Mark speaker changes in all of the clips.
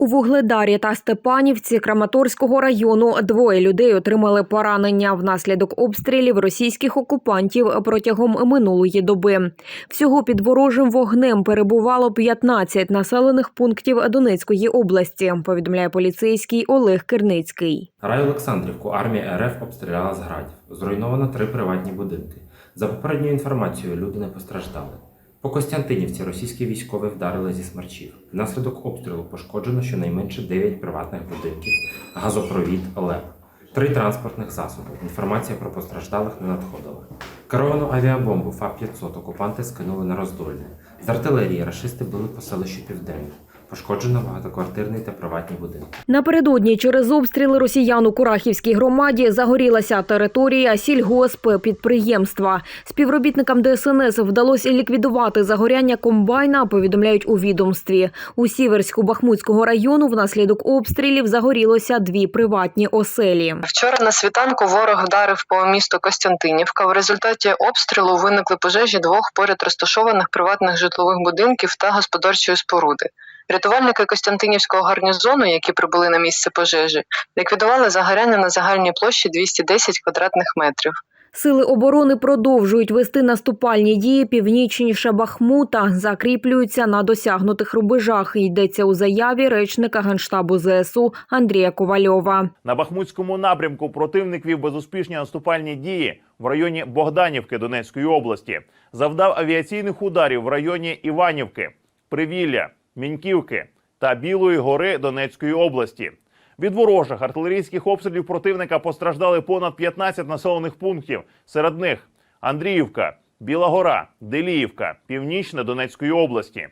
Speaker 1: У Вугледарі та Степанівці Краматорського району двоє людей отримали поранення внаслідок обстрілів російських окупантів протягом минулої доби. Всього під ворожим вогнем перебувало 15 населених пунктів Донецької області. Повідомляє поліцейський Олег Керницький.
Speaker 2: Рай Олександрівку армія РФ обстріляла з градів. Зруйновано три приватні будинки. За попередньою інформацією, люди не постраждали. По Костянтинівці російські військові вдарили зі смерчів. Внаслідок обстрілу пошкоджено щонайменше 9 приватних будинків, газопровід, ЛЕП, три транспортних засоби. Інформація про постраждалих не надходила. Керовану авіабомбу ФАП-500 окупанти скинули на роздольне. З артилерії рашисти били по селищу Південне. Пошкоджено багатоквартирний та приватні будинки.
Speaker 1: Напередодні через обстріли росіян у Курахівській громаді загорілася територія сільгосппідприємства. Співробітникам ДСНС вдалося ліквідувати загоряння комбайна, повідомляють у відомстві. У Сіверську-Бахмутського району внаслідок обстрілів загорілося дві приватні оселі.
Speaker 3: Вчора на світанку ворог вдарив по місту Костянтинівка. В результаті обстрілу виникли пожежі двох поряд розташованих приватних житлових будинків та господарчої споруди. Рятувальники Костянтинівського гарнізону, які прибули на місце пожежі, ліквідували загоряння на загальній площі 210 квадратних метрів.
Speaker 1: Сили оборони продовжують вести наступальні дії північніше Бахмута, закріплюються на досягнутих рубежах. Йдеться у заяві речника генштабу ЗСУ Андрія Ковальова.
Speaker 4: На Бахмутському напрямку противник вів безуспішні наступальні дії в районі Богданівки Донецької області. Завдав авіаційних ударів в районі Іванівки, Привілля, Міньківки та Білої гори Донецької області. Від ворожих артилерійських обстрілів противника постраждали понад 15 населених пунктів. Серед них Андріївка, Біла Гора, Деліївка, Північне Донецької області.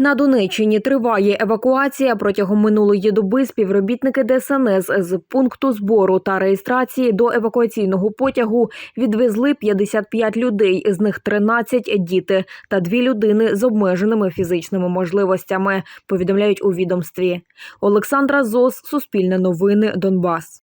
Speaker 1: На Донеччині триває евакуація. Протягом минулої доби співробітники ДСНС з пункту збору та реєстрації до евакуаційного потягу відвезли 55 людей, з них 13 – діти та дві людини з обмеженими фізичними можливостями. Повідомляють у відомстві. Олександра Зос, Суспільне новини, Донбас.